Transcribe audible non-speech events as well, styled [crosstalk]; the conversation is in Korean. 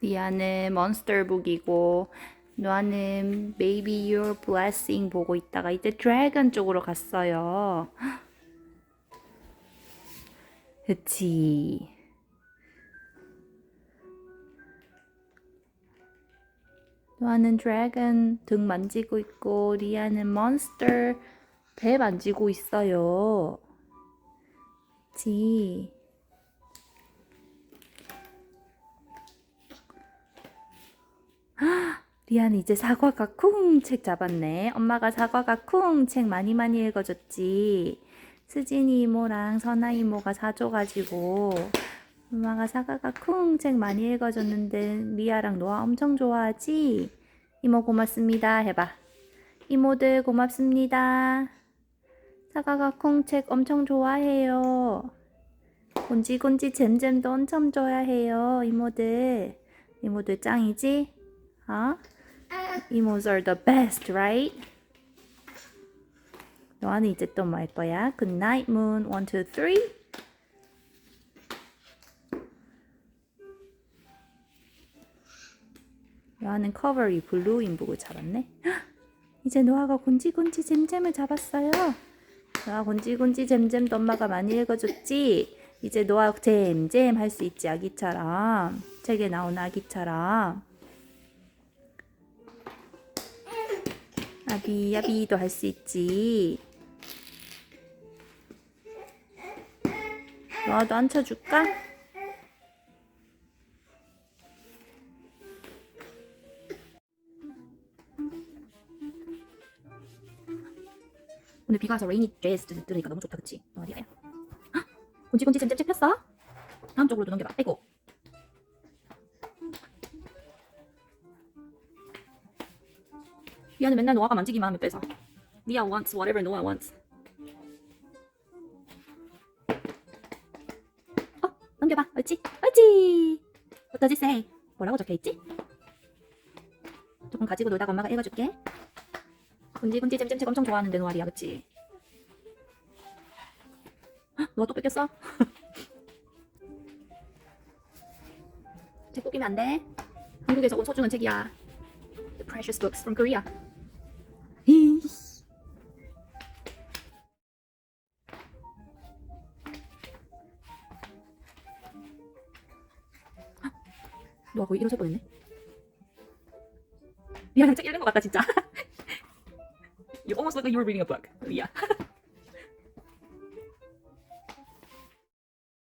리아는 몬스터 북이고 노아는 Maybe Your Blessing 보고 있다가 이제 드래곤 쪽으로 갔어요. 그치. 노아는 드래곤 등 만지고 있고 리아는 몬스터 배 만지고 있어요. 그치. 리아는 이제 사과가 쿵 책 잡았네. 엄마가 사과가 쿵 책 많이 많이 읽어줬지. 수진이 이모랑 선아 이모가 사줘가지고 엄마가 사과가 쿵 책 많이 읽어줬는데 리아랑 노아 엄청 좋아하지? 이모 고맙습니다 해봐. 이모들 고맙습니다. 사과가 쿵 책 엄청 좋아해요. 곤지곤지 잼잼도 엄청 좋아해요 이모들. 이모들 짱이지? 어? Emos are the best, right? 너는 이제 또 뭐 할 거야? Good night, moon. One, two, three. 노아는 커버리 블루인 북을 잡았네. 헉! [gasps] 이제 노아가 곤지곤지 잼잼을 잡았어요. 노아 곤지곤지 잼잼도 엄마가 많이 읽어줬지. 이제 노아 잼잼 할 수 있지 아기처럼. 책에 나온 아기처럼. 아비 아비도 할 수 있지. 너도 앉혀줄까? 오늘 비가 와서 레이니 드레스 들으니까 너무 좋다 그치? 어, 리아야 헉! 곤지곤지 잼잼 씹혔어? 다음 쪽으로도 넘겨봐 아이고 리아는 맨날 노아가 만지기만 하면 뺏어 리아 wants whatever Noah wants 어? 넘겨봐 옳지? 옳지 What does it say? 뭐라고 적혀있지? 조금 가지고 놀다가 엄마가 읽어줄게 곤지곤지 잼잼책 엄청 좋아하는데 노아리야 그치? 헉, 노아 또 뺏겼어? [laughs] 책 뺏기면 안 돼 한국에서 온 소중한 책이야 The precious books from Korea 노아 거의 일어설 뻔했네 미안해 책 읽는 것 같다 진짜 You almost look like you were reading a book. Yeah.